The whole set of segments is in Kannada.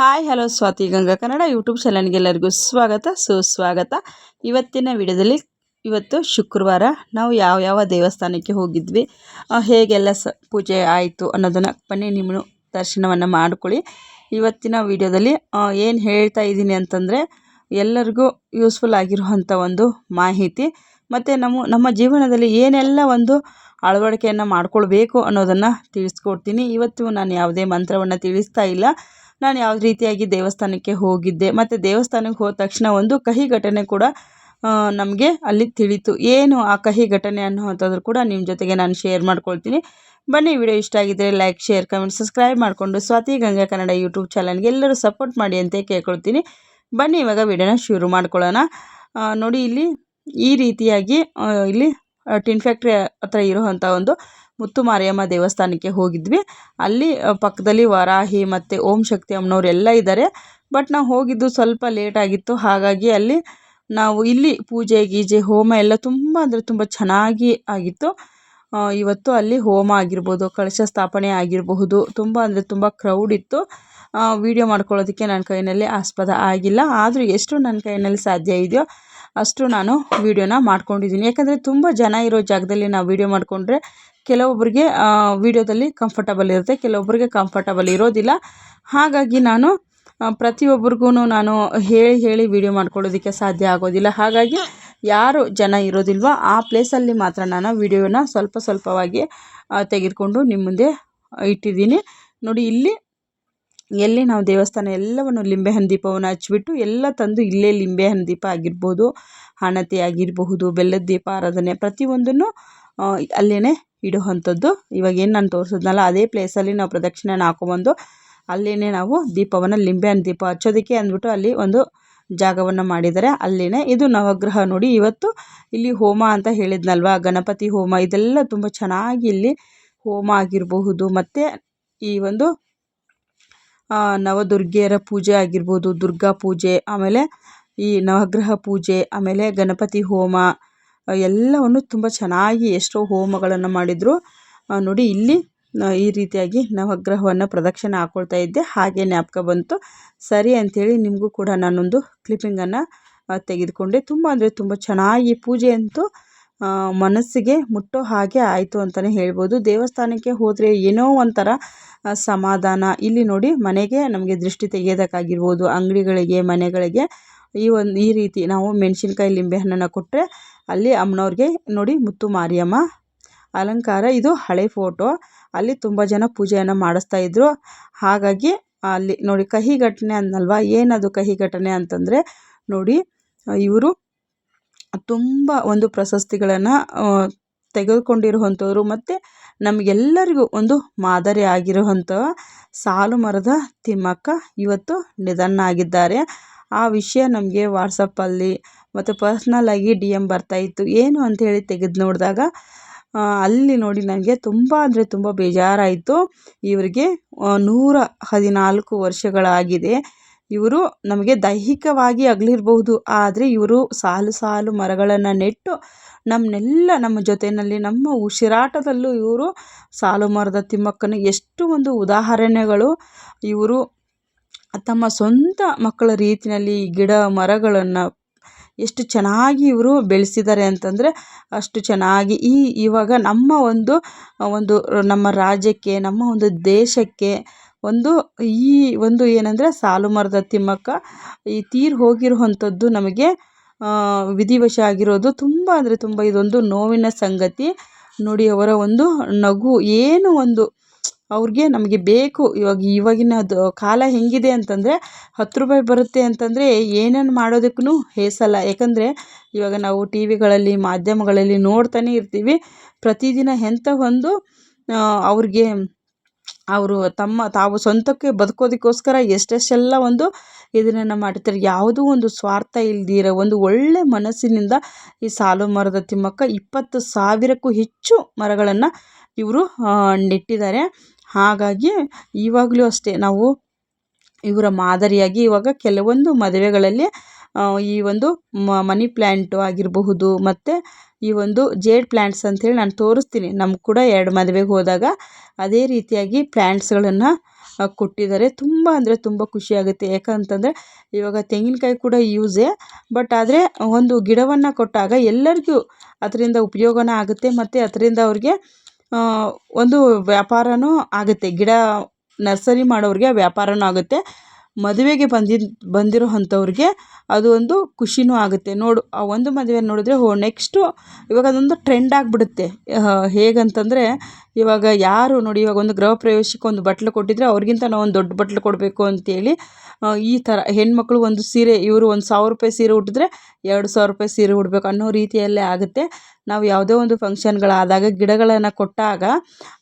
Hi, hello Swathi Ganga Kannada YouTube ಚಾನಲ್ಗೆಲ್ಲರಿಗೂ ಸ್ವಾಗತ. ಸುಸ್ವಾಗತ. ಇವತ್ತಿನ ವಿಡಿಯೋದಲ್ಲಿ ಇವತ್ತು ಶುಕ್ರವಾರ ನಾವು ಯಾವ ಯಾವ ದೇವಸ್ಥಾನಕ್ಕೆ ಹೋಗಿದ್ವಿ ಹೇಗೆಲ್ಲ ಸ, ಪೂಜೆ ಆಯಿತು ಅನ್ನೋದನ್ನು ಬನ್ನಿ, ನಿಮ್ಮ ದರ್ಶನವನ್ನು ಮಾಡಿಕೊಳ್ಳಿ. ಇವತ್ತಿನ ವಿಡಿಯೋದಲ್ಲಿ ಏನು ಹೇಳ್ತಾ ಇದ್ದೀನಿ ಅಂತಂದರೆ, ಎಲ್ಲರಿಗೂ ಯೂಸ್ಫುಲ್ ಆಗಿರುವಂಥ ಒಂದು ಮಾಹಿತಿ, ಮತ್ತು ನಮ್ಮ ನಮ್ಮ ಜೀವನದಲ್ಲಿ ಏನೆಲ್ಲ ಒಂದು ಅಳವಡಿಕೆಯನ್ನು ಮಾಡಿಕೊಳ್ಬೇಕು ಅನ್ನೋದನ್ನು ತಿಳಿಸ್ಕೊಡ್ತೀನಿ. ಇವತ್ತು ನಾನು ಯಾವುದೇ ಮಂತ್ರವನ್ನು ತಿಳಿಸ್ತಾ ಇಲ್ಲ. ನಾನು ಯಾವ ರೀತಿಯಾಗಿ ದೇವಸ್ಥಾನಕ್ಕೆ ಹೋಗಿದ್ದೆ, ಮತ್ತು ದೇವಸ್ಥಾನಕ್ಕೆ ಹೋದ ತಕ್ಷಣ ಒಂದು ಕಹಿ ಘಟನೆ ಕೂಡ ನಮಗೆ ಅಲ್ಲಿ ತಿಳಿತು. ಏನು ಆ ಕಹಿ ಘಟನೆ ಅನ್ನುವಂಥದ್ದು ಕೂಡ ನಿಮ್ಮ ಜೊತೆಗೆ ನಾನು ಶೇರ್ ಮಾಡ್ಕೊಳ್ತೀನಿ. ಬನ್ನಿ, ವಿಡಿಯೋ ಇಷ್ಟ ಆಗಿದ್ದರೆ ಲೈಕ್ ಶೇರ್ ಕಮೆಂಟ್ ಸಬ್ಸ್ಕ್ರೈಬ್ ಮಾಡಿಕೊಂಡು ಸ್ವಾತಿ ಗಂಗಾ ಕನ್ನಡ ಯೂಟ್ಯೂಬ್ ಚಾನಲ್ಗೆ ಎಲ್ಲರೂ ಸಪೋರ್ಟ್ ಮಾಡಿ ಅಂತ ಕೇಳ್ಕೊಳ್ತೀನಿ. ಬನ್ನಿ, ಇವಾಗ ವಿಡಿಯೋನ ಶುರು ಮಾಡ್ಕೊಳ್ಳೋಣ. ನೋಡಿ ಇಲ್ಲಿ ಈ ರೀತಿಯಾಗಿ ಇಲ್ಲಿ ಟಿನ್ ಫ್ಯಾಕ್ಟ್ರಿ ಹತ್ರ ಇರುವಂಥ ಒಂದು ಮುತ್ತು ಮಾರಿಯಮ್ಮ ದೇವಸ್ಥಾನಕ್ಕೆ ಹೋಗಿದ್ವಿ. ಅಲ್ಲಿ ಪಕ್ಕದಲ್ಲಿ ವರಾಹಿ ಮತ್ತು ಓಂ ಶಕ್ತಿ ಅಮ್ಮನವರೆಲ್ಲ ಇದ್ದಾರೆ. ಬಟ್ ನಾವು ಹೋಗಿದ್ದು ಸ್ವಲ್ಪ ಲೇಟ್ ಆಗಿತ್ತು. ಹಾಗಾಗಿ ಅಲ್ಲಿ ನಾವು ಇಲ್ಲಿ ಪೂಜೆ, ಗೀಜೆ, ಹೋಮ ಎಲ್ಲ ತುಂಬ ಅಂದರೆ ತುಂಬ ಚೆನ್ನಾಗಿ ಆಗಿತ್ತು. ಇವತ್ತು ಅಲ್ಲಿ ಹೋಮ ಆಗಿರ್ಬೋದು ಕಳಶ ಸ್ಥಾಪನೆ ಆಗಿರಬಹುದು. ತುಂಬ ಅಂದರೆ ತುಂಬ ಕ್ರೌಡ್ ಇತ್ತು. ವಿಡಿಯೋ ಮಾಡ್ಕೊಳ್ಳೋದಕ್ಕೆ ನನ್ನ ಕೈಯಲ್ಲಿ ಆಸ್ಪದ ಆಗಿಲ್ಲ. ಆದರೂ ಎಷ್ಟು ನನ್ನ ಕೈಯಲ್ಲಿ ಸಾಧ್ಯ ಇದೆಯೋ ಅಷ್ಟು ನಾನು ವೀಡಿಯೋನ ಮಾಡ್ಕೊಂಡಿದ್ದೀನಿ. ಯಾಕಂದರೆ ತುಂಬ ಜನ ಇರೋ ಜಾಗದಲ್ಲಿ ನಾವು ವೀಡಿಯೋ ಮಾಡಿಕೊಂಡ್ರೆ ಕೆಲವೊಬ್ಬರಿಗೆ ವಿಡಿಯೋದಲ್ಲಿ ಕಂಫರ್ಟಬಲ್ ಇರುತ್ತೆ ಕೆಲವೊಬ್ಬರಿಗೆ ಕಂಫರ್ಟಬಲ್ ಇರೋದಿಲ್ಲ. ಹಾಗಾಗಿ ನಾನು ಪ್ರತಿಯೊಬ್ಬರಿಗೂ ನಾನು ಹೇಳಿ ಹೇಳಿ ವಿಡಿಯೋ ಮಾಡ್ಕೊಳ್ಳೋದಕ್ಕೆ ಸಾಧ್ಯ ಆಗೋದಿಲ್ಲ. ಹಾಗಾಗಿ ಯಾರು ಜನ ಇರೋದಿಲ್ವೋ ಆ ಪ್ಲೇಸಲ್ಲಿ ಮಾತ್ರ ನಾನು ವೀಡಿಯೋನ ಸ್ವಲ್ಪ ಸ್ವಲ್ಪವಾಗಿ ತೆಗೆದುಕೊಂಡು ನಿಮ್ಮ ಮುಂದೆ ಇಟ್ಟಿದ್ದೀನಿ. ನೋಡಿ, ಇಲ್ಲಿ ಎಲ್ಲಿ ನಾವು ದೇವಸ್ಥಾನ ಎಲ್ಲವನ್ನು ಲಿಂಬೆಹಣ್ಣು ದೀಪವನ್ನು ಹಚ್ಬಿಟ್ಟು ಎಲ್ಲ ತಂದು ಇಲ್ಲೇ ಲಿಂಬೆಹಣ್ಣು ದೀಪ ಆಗಿರ್ಬೋದು, ಹಣತೆ ಆಗಿರಬಹುದು, ಬೆಲ್ಲದ ದೀಪ, ಆರಾಧನೆ ಪ್ರತಿಯೊಂದನ್ನು ಅಲ್ಲೇ ಇಡುವಂಥದ್ದು. ಇವಾಗ ಏನು ನಾನು ತೋರಿಸಿದ್ನಲ್ಲ, ಅದೇ ಪ್ಲೇಸಲ್ಲಿ ನಾವು ಪ್ರದಕ್ಷಿಣೆನ ಹಾಕೊಬಂದು ಅಲ್ಲೇ ನಾವು ದೀಪವನ್ನು ಲಿಂಬೆಹಣ್ಣು ದೀಪ ಹಚ್ಚೋದಕ್ಕೆ ಅಂದ್ಬಿಟ್ಟು ಅಲ್ಲಿ ಒಂದು ಜಾಗವನ್ನು ಮಾಡಿದ್ದಾರೆ. ಅಲ್ಲೇ ಇದು ನವಗ್ರಹ ನೋಡಿ ಇವತ್ತು ಇಲ್ಲಿ ಹೋಮ ಅಂತ ಹೇಳಿದ್ನಲ್ವಾ, ಗಣಪತಿ ಹೋಮ, ಇದೆಲ್ಲ ತುಂಬ ಚೆನ್ನಾಗಿ ಇಲ್ಲಿ ಹೋಮ ಆಗಿರಬಹುದು. ಮತ್ತು ಈ ಒಂದು ನವದುರ್ಗೆಯರ ಪೂಜೆ ಆಗಿರ್ಬೋದು, ದುರ್ಗಾ ಪೂಜೆ, ಆಮೇಲೆ ಈ ನವಗ್ರಹ ಪೂಜೆ, ಆಮೇಲೆ ಗಣಪತಿ ಹೋಮ ಎಲ್ಲವನ್ನು ತುಂಬ ಚೆನ್ನಾಗಿ ಎಷ್ಟೋ ಹೋಮಗಳನ್ನು ಮಾಡಿದರು. ನೋಡಿ ಇಲ್ಲಿ ಈ ರೀತಿಯಾಗಿ ನವಗ್ರಹವನ್ನು ಪ್ರದಕ್ಷಿಣೆ ಹಾಕ್ಕೊಳ್ತಾ ಇದ್ದೆ. ಹಾಗೆ ಜ್ಞಾಪಕ ಬಂತು. ಸರಿ ಅಂಥೇಳಿ ನಿಮಗೂ ಕೂಡ ನಾನೊಂದು ಕ್ಲಿಪ್ಪಿಂಗನ್ನು ತೆಗೆದುಕೊಂಡೆ. ತುಂಬ ಅಂದರೆ ತುಂಬ ಚೆನ್ನಾಗಿ ಪೂಜೆ ಅಂತೂ ಮನಸ್ಸಿಗೆ ಮುಟ್ಟೋ ಹಾಗೆ ಆಯಿತು ಅಂತಲೇ ಹೇಳ್ಬೋದು. ದೇವಸ್ಥಾನಕ್ಕೆ ಹೋದರೆ ಏನೋ ಒಂಥರ ಸಮಾಧಾನ. ಇಲ್ಲಿ ನೋಡಿ ಮನೆಗೆ ನಮಗೆ ದೃಷ್ಟಿ ತೆಗೆಯೋದಕ್ಕಾಗಿರ್ಬೋದು. ಅಂಗಡಿಗಳಿಗೆ, ಮನೆಗಳಿಗೆ ಈ ಒಂದು, ಈ ರೀತಿ ನಾವು ಮೆಣಸಿನ್ಕಾಯಿ ಲಿಂಬೆಹಣ್ಣನ್ನು ಕೊಟ್ಟರೆ ಅಲ್ಲಿ ಅಮ್ಮನವ್ರಿಗೆ ನೋಡಿ ಮುತ್ತು ಮಾರಿಯಮ್ಮ. ಅಲಂಕಾರ, ಇದು ಹಳೆ ಫೋಟೋ. ಅಲ್ಲಿ ತುಂಬ ಜನ ಪೂಜೆಯನ್ನು ಮಾಡಿಸ್ತಾ ಇದ್ರು. ಹಾಗಾಗಿ ಅಲ್ಲಿ ನೋಡಿ ಕಹಿ ಘಟನೆ ಅಂದಲ್ವಾ ಏನದು ಕಹಿ ಘಟನೆ ಅಂತಂದರೆ ನೋಡಿ, ಇವರು ತುಂಬ ಒಂದು ಪ್ರಶಸ್ತಿಗಳನ್ನು ತೆಗೆದುಕೊಂಡಿರುವಂಥವ್ರು ಮತ್ತು ನಮಗೆಲ್ಲರಿಗೂ ಒಂದು ಮಾದರಿ ಆಗಿರುವಂಥ ಸಾಲು ಮರದ ತಿಮ್ಮಕ್ಕ ಇವತ್ತು ನಿಧನ ಆಗಿದ್ದಾರೆ ಆ ವಿಷಯ ನಮಗೆ ವಾಟ್ಸಪ್ಪಲ್ಲಿ ಮತ್ತು ಪರ್ಸ್ನಲ್ಲಾಗಿ ಡಿ ಎಂ ಬರ್ತಾಯಿತ್ತು ಏನು ಅಂಥೇಳಿ ತೆಗೆದು ನೋಡಿದಾಗ ಅಲ್ಲಿ ನೋಡಿ ನನಗೆ ತುಂಬ ಅಂದರೆ ತುಂಬ ಬೇಜಾರಾಯಿತು. ಇವರಿಗೆ ನೂರ ಹದಿನಾಲ್ಕು ವರ್ಷಗಳಾಗಿದೆ. ಇವರು ನಮಗೆ ದೈಹಿಕವಾಗಿ ಅಗಲಿರಬಹುದು. ಆದರೆ ಇವರು ಸಾಲು ಸಾಲು ಮರಗಳನ್ನು ನೆಟ್ಟು ನಮ್ಮನ್ನೆಲ್ಲ ನಮ್ಮ ಜೊತೆಯಲ್ಲಿ ನಮ್ಮ ಉಸಿರಾಟದಲ್ಲೂ ಇವರು ಸಾಲು ಮರದ ತಿಮ್ಮಕ್ಕನ. ಎಷ್ಟು ಒಂದು ಉದಾಹರಣೆಗಳು. ಇವರು ತಮ್ಮ ಸ್ವಂತ ಮಕ್ಕಳ ರೀತಿಯಲ್ಲಿ ಗಿಡ ಮರಗಳನ್ನು ಎಷ್ಟು ಚೆನ್ನಾಗಿ ಇವರು ಬೆಳೆಸಿದ್ದಾರೆ ಅಂತಂದರೆ, ಅಷ್ಟು ಚೆನ್ನಾಗಿ ಈ ಇವಾಗ ನಮ್ಮ ಒಂದು ಒಂದು ನಮ್ಮ ರಾಜ್ಯಕ್ಕೆ, ನಮ್ಮ ಒಂದು ದೇಶಕ್ಕೆ ಒಂದು ಈ ಒಂದು ಏನಂದರೆ ಸಾಲು ಮರದ ತಿಮ್ಮಕ್ಕ ಈ ತೀರಿ ಹೋಗಿರುವಂಥದ್ದು ನಮಗೆ ವಿಧಿವಶ ಆಗಿರೋದು ತುಂಬ ಅಂದರೆ ತುಂಬ ಇದೊಂದು ನೋವಿನ ಸಂಗತಿ. ನೋಡಿ ಅವರ ಒಂದು ನಗು ಏನು ಒಂದು ಅವ್ರಿಗೆ ನಮಗೆ ಬೇಕು. ಇವಾಗ ಇವಾಗಿನದು ಕಾಲ ಹೆಂಗಿದೆ ಅಂತಂದರೆ ಹತ್ತು ರೂಪಾಯಿ ಬರುತ್ತೆ ಅಂತಂದರೆ ಏನೇನು ಮಾಡೋದಕ್ಕೂ ಹೇಸಲ್ಲ. ಯಾಕಂದರೆ ಇವಾಗ ನಾವು ಟಿ ವಿಗಳಲ್ಲಿ ಮಾಧ್ಯಮಗಳಲ್ಲಿ ನೋಡ್ತಾನೆ ಇರ್ತೀವಿ. ಪ್ರತಿದಿನ ಎಂಥ ಒಂದು ಅವ್ರಿಗೆ ಅವರು ತಮ್ಮ ತಾವು ಸ್ವಂತಕ್ಕೆ ಬದುಕೋದಕ್ಕೋಸ್ಕರ ಎಷ್ಟೆಷ್ಟೆಲ್ಲ ಒಂದು ಇದನ್ನು ಮಾಡ್ತಾರೆ ಯಾವುದೂ ಒಂದು ಸ್ವಾರ್ಥ ಇಲ್ದಿರೋ ಒಂದು ಒಳ್ಳೆ ಮನಸ್ಸಿನಿಂದ ಈ ಸಾಲು ಮರದ ತಿಮ್ಮಕ್ಕ ಇಪ್ಪತ್ತು ಸಾವಿರಕ್ಕೂ ಹೆಚ್ಚು ಮರಗಳನ್ನು ಇವರು ನೆಟ್ಟಿದ್ದಾರೆ. ಹಾಗಾಗಿ ಇವಾಗಲೂ ಅಷ್ಟೇ ನಾವು ಇವರ ಮಾದರಿಯಾಗಿ ಇವಾಗ ಕೆಲವೊಂದು ಮದುವೆಗಳಲ್ಲಿ ಈ ಒಂದು ಮನಿ ಪ್ಲ್ಯಾಂಟು ಆಗಿರಬಹುದು ಮತ್ತು ಈ ಒಂದು ಜೇಡ್ ಪ್ಲ್ಯಾಂಟ್ಸ್ ಹೇಳಿ ನಾನು ತೋರಿಸ್ತೀನಿ. ನಮ್ಗೆ ಕೂಡ ಎರಡು ಮದುವೆಗೆ ಹೋದಾಗ ಅದೇ ರೀತಿಯಾಗಿ ಪ್ಲ್ಯಾಂಟ್ಸ್ಗಳನ್ನು ಕೊಟ್ಟಿದ್ದಾರೆ. ತುಂಬ ಅಂದರೆ ತುಂಬ ಖುಷಿಯಾಗುತ್ತೆ ಯಾಕಂತಂದರೆ ಇವಾಗ ತೆಂಗಿನಕಾಯಿ ಕೂಡ ಯೂಸೇ ಬಟ್ ಆದರೆ ಒಂದು ಗಿಡವನ್ನು ಕೊಟ್ಟಾಗ ಎಲ್ಲರಿಗೂ ಅದರಿಂದ ಉಪಯೋಗನೂ ಆಗುತ್ತೆ ಮತ್ತು ಅದರಿಂದ ಅವ್ರಿಗೆ ಒಂದು ವ್ಯಾಪಾರವೂ ಆಗುತ್ತೆ. ಗಿಡ ನರ್ಸರಿ ಮಾಡೋರಿಗೆ ವ್ಯಾಪಾರವೂ ಆಗುತ್ತೆ. ಮದುವೆಗೆ ಬಂದಿದ್ದು ಬಂದಿರುವಂಥವ್ರಿಗೆ ಅದು ಒಂದು ಖುಷಿನೂ ಆಗುತ್ತೆ. ನೋಡು, ಆ ಒಂದು ಮದುವೆ ನೋಡಿದ್ರೆ, ಓ ನೆಕ್ಸ್ಟು ಇವಾಗ ಅದೊಂದು ಟ್ರೆಂಡ್ ಆಗಿಬಿಡುತ್ತೆ. ಹೇಗಂತಂದರೆ, ಇವಾಗ ಯಾರು ನೋಡಿ, ಇವಾಗ ಒಂದು ಗೃಹ ಪ್ರವೇಶಕ್ಕೆ ಒಂದು ಬಟ್ಲು ಕೊಟ್ಟಿದ್ರೆ, ಅವ್ರಿಗಿಂತ ನಾವು ಒಂದು ದೊಡ್ಡ ಬಟ್ಲು ಕೊಡಬೇಕು ಅಂತೇಳಿ ಈ ಥರ ಹೆಣ್ಮಕ್ಳು ಒಂದು ಸೀರೆ, ಇವರು ಒಂದು ಸಾವಿರ ರೂಪಾಯಿ ಸೀರೆ ಉಟ್ಟಿದ್ರೆ, ಎರಡು ಸಾವಿರ ರೂಪಾಯಿ ಸೀರೆ ಉಡ್ಬೇಕು ಅನ್ನೋ ರೀತಿಯಲ್ಲೇ ಆಗುತ್ತೆ. ನಾವು ಯಾವುದೇ ಒಂದು ಫಂಕ್ಷನ್ಗಳಾದಾಗ ಗಿಡಗಳನ್ನು ಕೊಟ್ಟಾಗ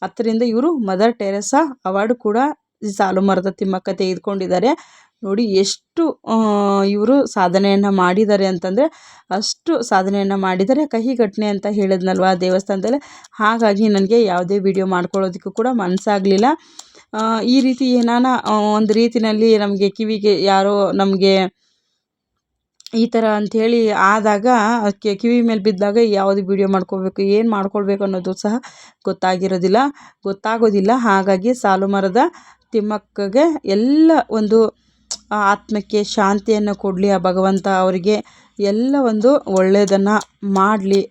ಅದರಿಂದ ಇವರು ಮದರ್ ಟೆರೆಸಾ ಅವಾರ್ಡ್ ಕೂಡ ಸಾಲು ಮರದ ತಿಮ್ಮಕ್ಕ ತೆಗೆದುಕೊಂಡಿದ್ದಾರೆ. ನೋಡಿ ಎಷ್ಟು ಇವರು ಸಾಧನೆಯನ್ನು ಮಾಡಿದ್ದಾರೆ ಅಂತಂದರೆ ಅಷ್ಟು ಸಾಧನೆಯನ್ನು ಮಾಡಿದ್ದಾರೆ. ಕಹಿ ಘಟನೆ ಅಂತ ಹೇಳಿದ್ನಲ್ವ ದೇವಸ್ಥಾನದಲ್ಲಿ. ಹಾಗಾಗಿ ನನಗೆ ಯಾವುದೇ ವಿಡಿಯೋ ಮಾಡ್ಕೊಳ್ಳೋದಕ್ಕೂ ಕೂಡ ಮನಸ್ಸಾಗಲಿಲ್ಲ. ಈ ರೀತಿ ಏನಾನ ಒಂದು ರೀತಿಯಲ್ಲಿ ನಮಗೆ ಕಿವಿಗೆ ಯಾರೋ ನಮಗೆ ಈ ಥರ ಅಂಥೇಳಿ ಆದಾಗ, ಅದಕ್ಕೆ ಕಿವಿ ಮೇಲೆ ಬಿದ್ದಾಗ ಯಾವುದು ವಿಡಿಯೋ ಮಾಡ್ಕೋಬೇಕು ಏನು ಮಾಡ್ಕೊಳ್ಬೇಕು ಅನ್ನೋದು ಸಹ ಗೊತ್ತಾಗಿರೋದಿಲ್ಲ, ಗೊತ್ತಾಗೋದಿಲ್ಲ. ಹಾಗಾಗಿ ಸಾಲು ಮರದ ತಿಮ್ಮಕ್ಕಗೆ ಎಲ್ಲ ಒಂದು ಆತ್ಮಕ್ಕೆ ಶಾಂತಿಯನ್ನು ಕೊಡಲಿ, ಆ ಭಗವಂತ ಅವರಿಗೆ ಎಲ್ಲ ಒಂದು ಒಳ್ಳೆಯದನ್ನು ಮಾಡಲಿ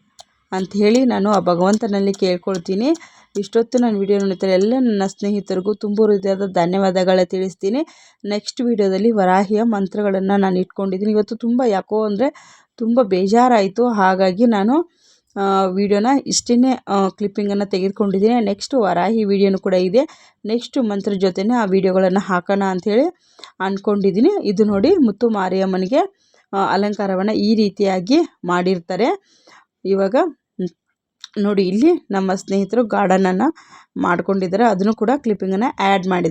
ಅಂಥೇಳಿ ನಾನು ಆ ಭಗವಂತನಲ್ಲಿ ಕೇಳ್ಕೊಳ್ತೀನಿ. ಇಷ್ಟೊತ್ತು ನಾನು ವಿಡಿಯೋ ನೋಡ್ತಾರೆ ಎಲ್ಲ ನನ್ನ ಸ್ನೇಹಿತರಿಗೂ ತುಂಬ ಹೃದಯದ ಧನ್ಯವಾದಗಳ ತಿಳಿಸ್ತೀನಿ. ನೆಕ್ಸ್ಟ್ ವಿಡಿಯೋದಲ್ಲಿ ವರಾಹಿಯ ಮಂತ್ರಗಳನ್ನು ನಾನು ಇಟ್ಕೊಂಡಿದ್ದೀನಿ. ಇವತ್ತು ತುಂಬ ಯಾಕೋ ಅಂದರೆ ತುಂಬ ಬೇಜಾರಾಯಿತು. ಹಾಗಾಗಿ ನಾನು ವಿಡಿಯೋನ ಇಷ್ಟೇ ಕ್ಲಿಪ್ಪಿಂಗನ್ನು ತೆಗೆದುಕೊಂಡಿದ್ದೀನಿ. ನೆಕ್ಸ್ಟ್ ವರಾಹಿ ವಿಡಿಯೋನು ಕೂಡ ಇದೆ. ನೆಕ್ಸ್ಟ್ ಮಂತ್ರ ಜೊತೆನೇ ಆ ವಿಡಿಯೋಗಳನ್ನು ಹಾಕೋಣ ಅಂಥೇಳಿ ಅಂದ್ಕೊಂಡಿದ್ದೀನಿ ಇದು ನೋಡಿ ಮುತ್ತು ಮಾರಿಯಮ್ಮನಿಗೆ ಅಲಂಕಾರವನ್ನು ಈ ರೀತಿಯಾಗಿ ಮಾಡಿರ್ತಾರೆ. ಇವಾಗ, ನೋಡಿ ಇಲ್ಲಿ ನಮ್ಮ ಸ್ನೇಹಿತರು ಗಾರ್ಡನನ್ನು ಮಾಡ್ಕೊಂಡಿದ್ದಾರೆ. ಅದನ್ನು ಕೂಡ ಕ್ಲಿಪ್ಪಿಂಗನ್ನು ಆ್ಯಡ್ ಮಾಡಿದ್ದಾರೆ.